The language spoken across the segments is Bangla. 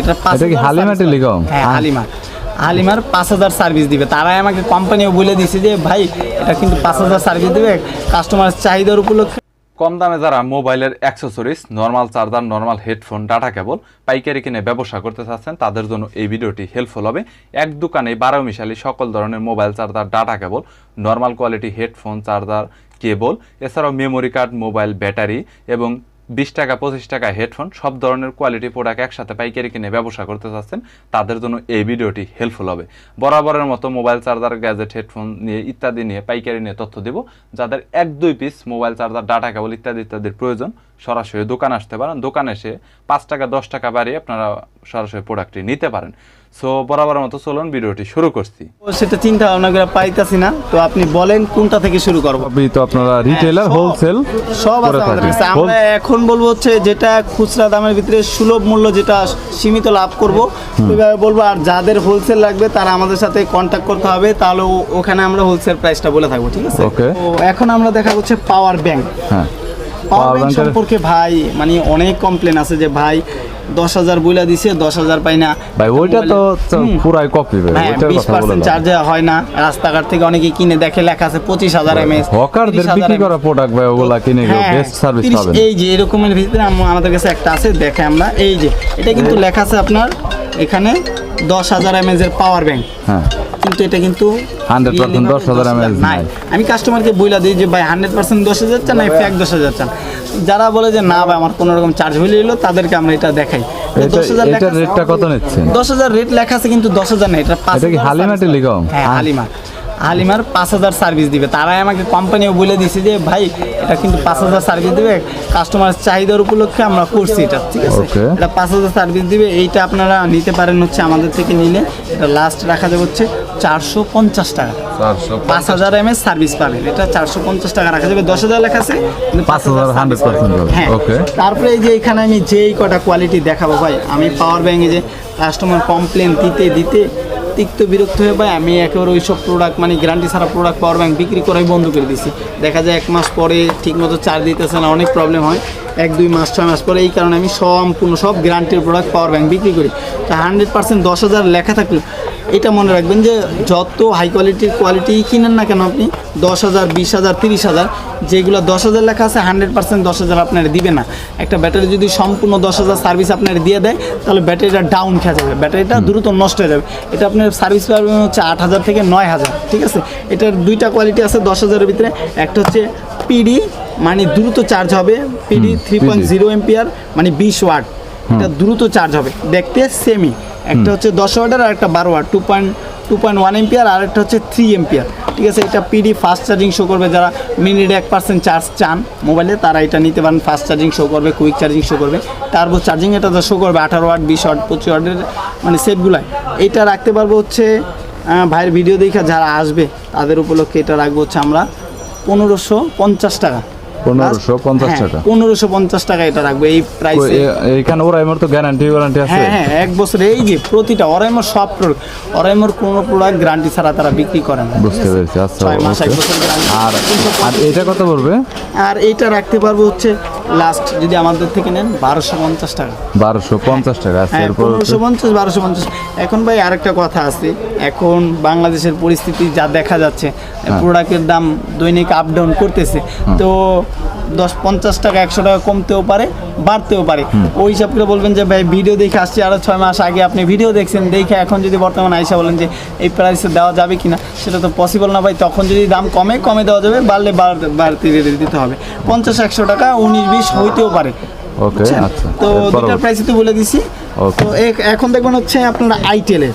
এটা পাঁচ এটা কি হালিমা টেলিকম? হ্যাঁ হ্যাঁ। হালিমা। হালিমার পাঁচ হাজার সার্ভিস দিবে। তারাই আমাকে কোম্পানিও বলে দিছে যে ভাই এটা কিন্তু পাঁচ হাজার সার্ভিস দিবে। কাস্টমার চাহিদার উপলক্ষে কম দামে যারা মোবাইলের accessories normal charger normal headphone data cable পাইকারি কিনে ব্যবসা করতে চাচ্ছেন তাদের জন্য এই ভিডিওটি হেল্পফুল হবে। এক দোকানে বারো মিশালি সকল ধরনের mobile charger data cable normal quality headphone charger cable এছাড়াও মেমোরি কার্ড মোবাইল ব্যাটারি এবং বিশ টাকা, পঁচিশ টাকা হেডফোন সব ধরনের কোয়ালিটি প্রোডাক্ট একসাথে পাইকারি কিনে ব্যবসা করতে চাচ্ছেন, তাদের জন্য এই ভিডিওটি হেল্পফুল হবে। বরাবরের মতো মোবাইল চার্জার গ্যাজেট হেডফোন নিয়ে ইত্যাদি নিয়ে পাইকারি নিয়ে তথ্য দেব। যাদের এক, দুই piece mobile charger data cable ইত্যাদি, ইত্যাদির প্রয়োজন, সরাসরি দোকান আসতে পারেন। দোকানে এসে পাঁচ টাকা, দশ টাকা বাড়িয়ে আপনারা সরাসরি প্রোডাক্টটি নিতে পারেন। সো বরাবরের মতো চলুন ভিডিওটি শুরু করছি। সেটা চিন্তা ভাবনা করে পাইতাছি না। তো আপনি বলেন কোনটা থেকে শুরু করব? সবই তো আপনারা রিটেলার হোলসেল সব আছে আমাদের কাছে। আমরা এখন বলব হচ্ছে যেটা খুচরা দামের ভিতরে সুলভ মূল্য যেটা সীমিত লাভ করব। ওইভাবে বলব আর যাদের হোলসেল লাগবে তারা আমাদের সাথে কন্ট্যাক্ট করতে হবে। তাহলে ওখানে আমরা হোলসেল প্রাইসটা বলে থাকব ঠিক আছে. তো এখন আমরা দেখা হচ্ছে পাওয়ার ব্যাংক হ্যাঁ। পাওয়ার ব্যাংক সম্পর্কে ভাই মানে অনেক কমপ্লেন আছে যে ভাই দশ হাজার বইলা দিছে দশ হাজার পাই না। ভাই ওইটা তো পুরাই কপি ভাই হ্যাঁ বিশ পার্সেন্ট লাভ হয় না। রাস্তাঘাট থেকে অনেকে কিনে দেখে লেখা আছে পঁচিশ হাজার এমএস হকারদের বিক্রি করা প্রোডাক্ট ভাই ওগুলা কিনে হ্যাঁ, বেস্ট সার্ভিস 30 পাবেন। এই যে এরকমের ভিতরে আমাদের কাছে একটা আছে দেখে আমরা। এই যে এটা কিন্তু লেখা আছে আপনার এখানে দশ হাজার এমএজ এর পাওয়ার ব্যাংক হ্যাঁ। কিন্তু এটা কিন্তু 100% 10,000 mAh নাই নাই। আমি কাস্টমারকে বইলা দিই যে ভাই হান্ড্রেড পার্সেন্ট দশ হাজার চান না ফ্যাক দশ হাজার চান যারা বলে যে না ভাই আমার কোনো রকম চার্জ হইলে এলো তাদেরকে আমরা এটা দেখাই এটা রেটটা কত নিচ্ছেন দশ হাজার রেট লেখা আছে কিন্তু দশ হাজার না এটা পাঁচ এটা কি হাজার হালিমা service টেলিকম? হ্যাঁ হ্যাঁ। হালিমা হালিমার পাঁচ হাজার সার্ভিস দিবে। তারাই আমাকে কোম্পানিও বলে দিছে যে ভাই এটা কিন্তু পাঁচ হাজার সার্ভিস দিবে। কাস্টমার চাহিদার উপলক্ষে আমরা করছি এটা ঠিক আছে? এটা পাঁচ হাজার সার্ভিস দিবে। এইটা আপনারা নিতে পারেন হচ্ছে আমাদের থেকে নিলে। এটা লাস্ট রাখা যাবে হচ্ছে চারশো পঞ্চাশ টাকা। পাঁচ হাজার এম এস সার্ভিস পাবেন। এটা চারশো পঞ্চাশ টাকা রাখা যাবে। দশ হাজার লেখা আছে। কিন্তু 5,000 service 100% পাবেন। হবে। হ্যাঁ. তারপরে এই যে এখানে আমি যেই কটা কোয়ালিটি দেখাবো ভাই আমি পাওয়ার ব্যাঙ্কে যে কাস্টমার কমপ্লেন দিতে দিতে তিক্ত বিরক্ত হয়ে ভাই, আমি একেবারে ওই সব প্রোডাক্ট মানে গ্যারান্টি ছাড়া প্রোডাক্ট পাওয়ার ব্যাংক বিক্রি করাই বন্ধ করে দিছি। দেখা যায় এক মাস পরে ঠিকমতো চার্জ দিতেছে না, অনেক প্রবলেম হয়। এক, দুই মাস, ছয় মাস পরে এই কারণে আমি সম্পূর্ণ সব গ্যারান্টির প্রোডাক্ট পাওয়ার ব্যাংক বিক্রি করি। তা হান্ড্রেড পার্সেন্ট দশ হাজার লেখা থাকল। এটা মনে রাখবেন যে যত হাই কোয়ালিটির কোয়ালিটি কিনেন না কেন আপনি দশ হাজার বিশ হাজার তিরিশ হাজার যেগুলো দশ হাজার লেখা আছে হান্ড্রেড পার্সেন্ট দশ হাজার আপনার দিবে না। একটা ব্যাটারি যদি সম্পূর্ণ দশ হাজার সার্ভিস আপনার দিয়ে দেয় তাহলে ব্যাটারিটা ডাউন খেয়ে যাবে। ব্যাটারিটা দ্রুত নষ্ট হয়ে যাবে। এটা আপনার সার্ভিস পাবেন হচ্ছে আট হাজার থেকে নয় হাজার ঠিক আছে? এটার দুইটা কোয়ালিটি আছে দশ হাজারের ভিতরে। একটা হচ্ছে পিডি মানে দ্রুত চার্জ হবে। PD three point zero ampere মানে বিশ ওয়াট এটা দ্রুত চার্জ হবে। দেখতে সেমি একটা হচ্ছে দশ ওয়াটের আর একটা বারো watt two point two point one ampere আর একটা হচ্ছে থ্রি এম্পিয়ার ঠিক আছে, এটা পিডি ফাস্ট চার্জিং শো করবে, যারা মিনিটে এক পার্সেন্ট চার্জ চান মোবাইলে তারা এটা নিতে পারেন ফাস্ট চার্জিং শো করবে কুইক চার্জিং শো করবে। টার্বো চার্জিং এটা শো করবে, আঠারো ওয়াট, বিশ ওয়াট, পঁচিশ ওয়াটের মানে সেটগুলাই এইটা রাখতে পারব হচ্ছে ভাইয়ের ভিডিও দেখা যারা আসবে, তাদের উপলক্ষে এটা রাখব হচ্ছে আমরা পনেরোশো পঞ্চাশ টাকা। 1550 পঞ্চাশ টাকা। পনেরোশো পঞ্চাশ টাকা এটা রাখবে এই প্রাইস এখানে ওরা এমন তো গ্যারান্টি ওয়ারান্টি আছে। হ্যাঁ হ্যাঁ এক বছর এই যে প্রতিটা অরাইমোর সব প্রোডাক্ট অরাইমোর কোনো প্রোডাক্ট গ্যারান্টি ছাড়া তারা বিক্রি করে না। বুঝতে পেরেছি আচ্ছা। আর আর এটা কত পড়বে? আর এইটা রাখতে পারব হচ্ছে লাস্ট যদি আমাদের থেকে নেন বারোশো পঞ্চাশ টাকা। বারোশো পঞ্চাশ টাকা আছে হ্যাঁ পনেরোশো পঞ্চাশ বারোশো পঞ্চাশ। এখন ভাই আরেকটা কথা আছে এখন বাংলাদেশের পরিস্থিতি যা দেখা যাচ্ছে প্রোডাক্টের দাম দৈনিক আপ ডাউন করতেছে। তো দশ পঞ্চাশ টাকা একশো টাকা কমতেও পারে বাড়তেও পারে। ওই হিসাব করে বলবেন যে ভাই ভিডিও দেখে আসছি আরও ছয় মাস আগে আপনি ভিডিও দেখছেন দেখে এখন যদি বর্তমানে আইসা বলেন যে এই প্রাইসে দেওয়া যাবে কিনা? সেটা তো পসিবল না ভাই। তখন যদি দাম কমে কমে দেওয়া যাবে বাড়লে বাড়- বাড়তি দিতে হবে। পঞ্চাশ একশো টাকা উনিশ বিশ হইতেও পারে। ওকে আচ্ছা। তো দুটার প্রাইসই তো বলে দিছি। তো এখন দেখবেন হচ্ছে আপনার আইটেলের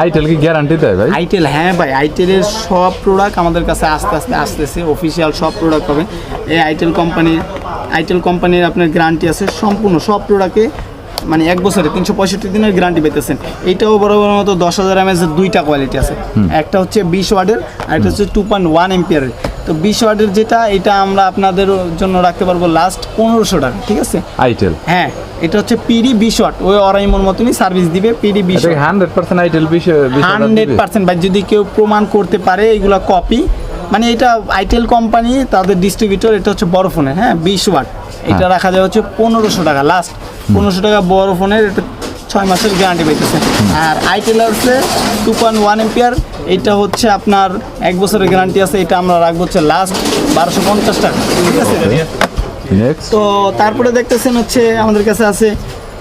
আইটেল কি গ্যারান্টি দেয় ভাই? আইটেল হ্যাঁ ভাই আইটেলের সব প্রোডাক্ট আমাদের কাছে আস্তে আস্তে আসতেছে অফিসিয়াল সব প্রোডাক্ট পাবেন এই আইটেল কোম্পানির আইটেল কোম্পানির আপনার গ্যারান্টি আছে সম্পূর্ণ সব প্রোডাক্টে মানে এক বছরে তিনশো পঁয়ষট্টি দিনের গ্যারান্টি পেতেছেন। এইটাও বড় বড় মতো দশ হাজার এমএস দুইটা কোয়ালিটি আছে। একটা হচ্ছে বিশ ওয়ার্ডের আর একটা হচ্ছে টু পয়েন্ট ওয়ান এম্পিয়ারের তো বিশ ওয়ার্ডের যেটা এটা আমরা আপনাদের জন্য রাখতে পারব লাস্ট পনেরোশো টাকা ঠিক আছে? আইটেল হ্যাঁ এটা হচ্ছে পিডি বিশ ওয়াট ওই অরাইমোর মতনই সার্ভিস দিবে পিডি বিশ হান্ড্রেড পার্সেন্ট আইটেল বিশ হান্ড্রেড পার্সেন্ট বা যদি কেউ প্রমাণ করতে পারে এগুলো কপি মানে এটা আইটেল কোম্পানি তাদের ডিস্ট্রিবিউটর এটা হচ্ছে বড় ফোনের হ্যাঁ বিশ ওয়াট। এটা রাখা যায় হচ্ছে পনেরোশো টাকা লাস্ট পনেরোশো টাকা বড় ফোনের এটা ছয় মাসের গ্যারান্টি পেতেছে আর আইটেল হচ্ছে টু পয়েন্ট ওয়ান এম্পিয়ার এটা হচ্ছে আপনার এক বছরের গ্যারান্টি আছে এটা আমরা রাখব হচ্ছে লাস্ট বারোশো পঞ্চাশ টাকা ঠিক আছে? তো তারপরে দেখতেছেন হচ্ছে আমাদের কাছে আছে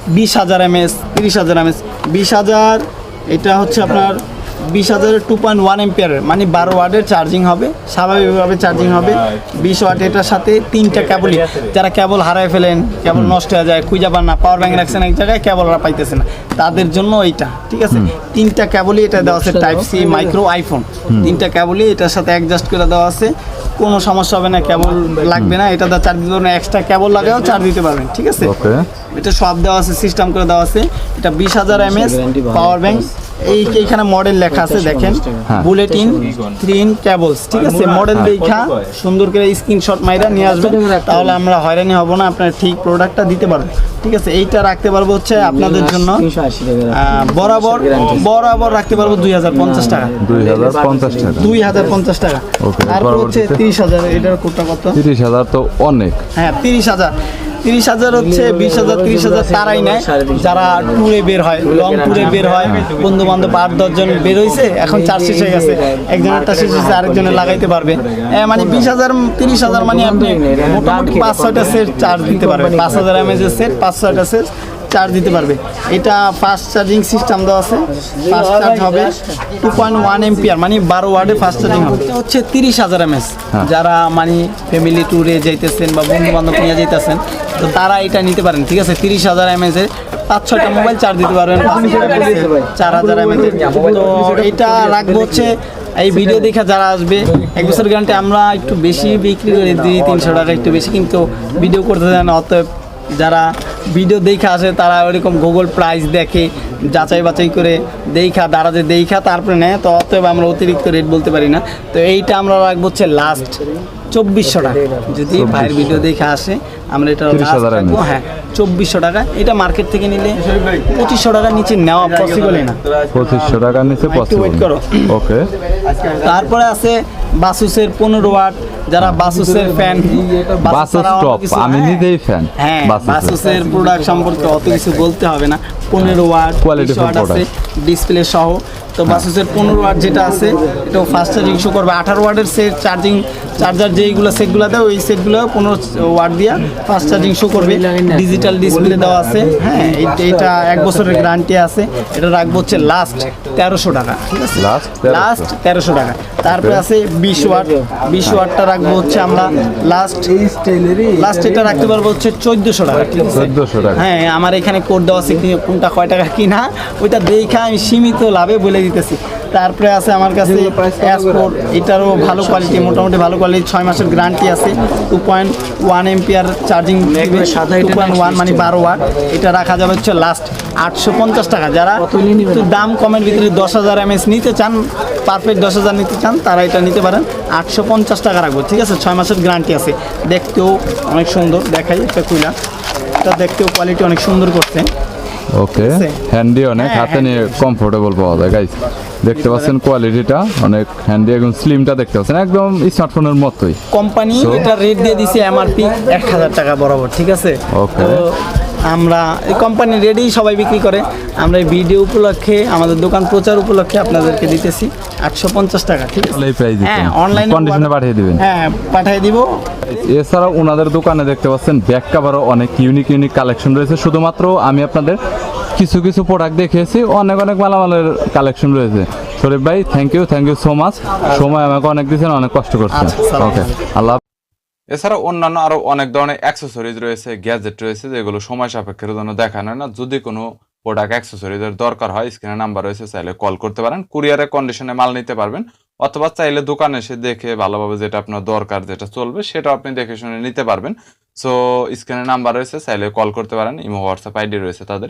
বিশ হাজার এম এস তিরিশ হাজার এম এস বিশ হাজার এটা হচ্ছে আপনার বিশ হাজারের টু পয়েন্ট ওয়ান এম্পিয়ারের মানে বারো ওয়াটের চার্জিং হবে স্বাভাবিকভাবে চার্জিং হবে। বিশ ওয়াট এটার সাথে তিনটা ক্যাবলই যারা কেবল হারায় ফেলেন কেবল নষ্ট হয়ে যায় খুঁজে পান না পাওয়ার ব্যাংক রাখছেন এক জায়গায় কেবল ওরা পাইতেছে না। তাদের জন্য এইটা ঠিক আছে? তিনটা ক্যাবলই এটা দেওয়া আছে টাইপ সি মাইক্রো আইফোন তিনটা ক্যাবলই এটার সাথে অ্যাডজাস্ট করে দেওয়া আছে। কোনো সমস্যা হবে না কেবল লাগবে না। এটা চার্জ দিতে পারবেন এক্সট্রা কেবল লাগাও চার্জ দিতে পারবেন ঠিক আছে? এটা সব দেওয়া আছে সিস্টেম করে দেওয়া আছে। এটা বিশ হাজার এমএস পাওয়ার ব্যাংক এই এইখানে মডেল লেখা আছে দেখেন। বুলেটিন থ্রি ইন কেবলস ঠিক আছে? মডেল দেখা সুন্দর করে স্ক্রিনশট মাইরা নিয়ে আসবেন। তাহলে আমরা হয়রানি হব না আপনার ঠিক প্রোডাক্টটা দিতে পারব ঠিক আছে? এইটা রাখতে পারব হচ্ছে আপনাদের জন্য। বরাবর বরাবর রাখতে পারব দুই হাজার পঞ্চাশ টাকা। দুই হাজার পঞ্চাশ টাকা। দুই হাজার পঞ্চাশ টাকা। তারপর হচ্ছে তিরিশ হাজার এটার কোডটা কত? তিরিশ হাজার তো অনেক। হ্যাঁ তিরিশ হাজার। তিরিশ হাজার হচ্ছে, বিশ হাজার, তিরিশ হাজার তারাই নেয়। যারা ট্যুরে বের হয় লং টুরে বের হয় বন্ধু বান্ধব আট দশজন বের হয়েছে এখন চার শেষ হয়ে গেছে। একজনেরটা শেষ হয়েছে আরেকজনে লাগাইতে পারবে। মানে বিশ হাজার, তিরিশ হাজার মানে আপনি মোটামুটি পাঁচ, ছয়টা সেট চার্জ দিতে পারবেন। পাঁচ হাজার এমএজের সেট পাঁচ, ছয়টা সেট চার্জ দিতে পারবে। এটা ফাস্ট চার্জিং সিস্টেম দেওয়া আছে। ফাস্ট চার্জ হবে টু পয়েন্ট ওয়ান এমপিআর মানে বারো ওয়ার্ডে ফাস্ট চার্জিং হবে। এটা হচ্ছে তিরিশ হাজার এমএস হ্যাঁ। যারা মানে ফ্যামিলি ট্যুরে যাইতেছেন বা বন্ধু বান্ধব নিয়ে যাইতেছেন তো তারা এটা নিতে পারেন ঠিক আছে? তিরিশ হাজার এমএস এর পাঁচ ছয়টা মোবাইল চার্জ দিতে পারবেন। চার হাজার এমএস তো এটা রাখব হচ্ছে এই ভিডিও দেখা যারা আসবে এক বছর গ্যারান্টি আমরা একটু বেশি বিক্রি করি দুই তিনশো টাকা একটু বেশি কিন্তু ভিডিও করতে দেন অতএব যারা ভিডিও দেখে আসে তারা ওইরকম গুগল প্রাইস দেখে যাচাই বাছাই করে দেখা দাঁড়াতে দেখা তারপরে নেয়। তো অতএব আমরা অতিরিক্ত রেট বলতে পারি না। তো এইটা আমরা রাখব হচ্ছে লাস্ট চব্বিশশো টাকা। যদি ভাইয়ের ভিডিও দেখে আসে আমরা এটা 30,000 রাখব। হ্যাঁ চব্বিশশো টাকা। এটা মার্কেট থেকে নিলে পঁচিশশো টাকার নিচে নেওয়া পসিবলই না। পঁচিশশো টাকা নিচে পসিবল wait করো। ওকে তারপরে আছে বাসুসের পনেরো ওয়াট যারা বাসুসের ফ্যান বাসুস টপ আমি নিজেই ফ্যান হ্যাঁ বাসুসের। প্রোডাক্ট সম্পর্কে অত কিছু বলতে হবে না। পনেরো ওয়াট Quality ওয়াট আছে ডিসপ্লে সহ। তো বাসুসের পনেরো ওয়াট যেটা আছে এটাও ফাস্ট চার্জিং শো করবে। আঠারো ওয়াটের সেট চার্জিং চার্জার যেইগুলো সেটগুলো দেয় ওই সেটগুলো পনেরো ওয়াট দিয়া ফাস্ট চার্জিং শো করবে। ডিজিটাল ডিসপ্লে দেওয়া আছে। হ্যাঁ এইটা- এটা এক বছরের গ্যারান্টি আছে। এটা রাখব হচ্ছে লাস্ট তেরোশো টাকা। ঠিক আছে? Last 1300 লাস্ট তেরোশো টাকা। তারপরে আছে বিশ ওয়াট বিশ ওয়াটটা রাখব হচ্ছে আমরা লাস্ট লাস্ট এটা রাখতে পারব হচ্ছে চোদ্দোশো টাকা ঠিক আছে 1400 টাকা। হ্যাঁ আমার এখানে কোড দেওয়া আছে কোনটা কয় টাকা কিনা ওইটা দেখে আমি সীমিত লাভে বলে দিতেছি তারপরে আছে আমার কাছে এয়ারপোর্ট এটারও ভালো কোয়ালিটি মোটামুটি ভালো কোয়ালিটি ছয় মাসের গ্যারান্টি আছে। Two point one ampere charging two point one মানে বারো ওয়াট এটা রাখা যাবে হচ্ছে লাস্ট আটশো পঞ্চাশ টাকা। যারা একটু দাম কমের ভিতরে দশ হাজার এমএস নিতে চান পারফেক্ট দশ হাজার নিতে চান তারা এটা নিতে পারেন। আটশো পঞ্চাশ টাকা রাখব ঠিক আছে? ছয় মাসের গ্যারান্টি আছে। দেখতেও অনেক সুন্দর দেখাই একটা কুইলা। এটা দেখতেও কোয়ালিটি অনেক সুন্দর করছে। ওকে? হ্যান্ডি অনেক হ্যাঁ, হাতে নিয়ে কমফোর্টেবল পাওয়া যায় গাইস দেখতে পাচ্ছেন কোয়ালিটিটা অনেক হ্যান্ডি এবং স্লিমটা দেখতে পাচ্ছেন একদম স্মার্টফোনের মতোই। কোম্পানি এটা রেট দিয়ে দিছে এমআরপি এক হাজার টাকা বরাবর ঠিক আছে. তো আমরা এই কোম্পানি রেডি সবাই বিক্রি করে। আমরা এই ভিডিও উপলক্ষে আমাদের দোকান প্রচার উপলক্ষে আপনাদেরকে দিতেছি আটশো পঞ্চাশ টাকা ঠিক আছে? হ্যাঁ অনলাইনে কন্ডিশনে পাঠিয়ে দিবেন। হ্যাঁ পাঠিয়ে দিব। এছাড়াও ওনাদের দোকানে দেখতে পাচ্ছেন ব্যাক কাভারও অনেক ইউনিক ইউনিক কালেকশন রয়েছে। শুধুমাত্র আমি আপনাদের কিছু কিছু প্রোডাক্ট দেখিয়েছি অনেক অনেক মালামালের কালেকশন রয়েছে। শরীফ ভাই thank you thank you so much সময় আমাকে অনেক দিয়েছেন অনেক কষ্ট করছেন। আচ্ছা, ওকে আল্লাহ এছাড়া অন্যান্য আরও অনেক ধরনের অ্যাক্সেসরিজ রয়েছে গ্যাজেট রয়েছে যেগুলো সময় সাপেক্ষের জন্য দেখানো হয় না। যদি কোনো প্রোডাক্ট অ্যাক্সেসরিজের দরকার হয় স্ক্রিনে নাম্বার রয়েছে চাইলে কল করতে পারেন। কুরিয়ারের কন্ডিশনে মাল নিতে পারবেন অথবা চাইলে দোকানে এসে দেখে ভালোভাবে যেটা আপনার দরকার যেটা চলবে সেটা আপনি দেখে শুনে নিতে পারবেন। সো স্ক্রিনে নাম্বার রয়েছে চাইলে কল করতে পারেন। ইমো হোয়াটসঅ্যাপ আইডি রয়েছে তাদের।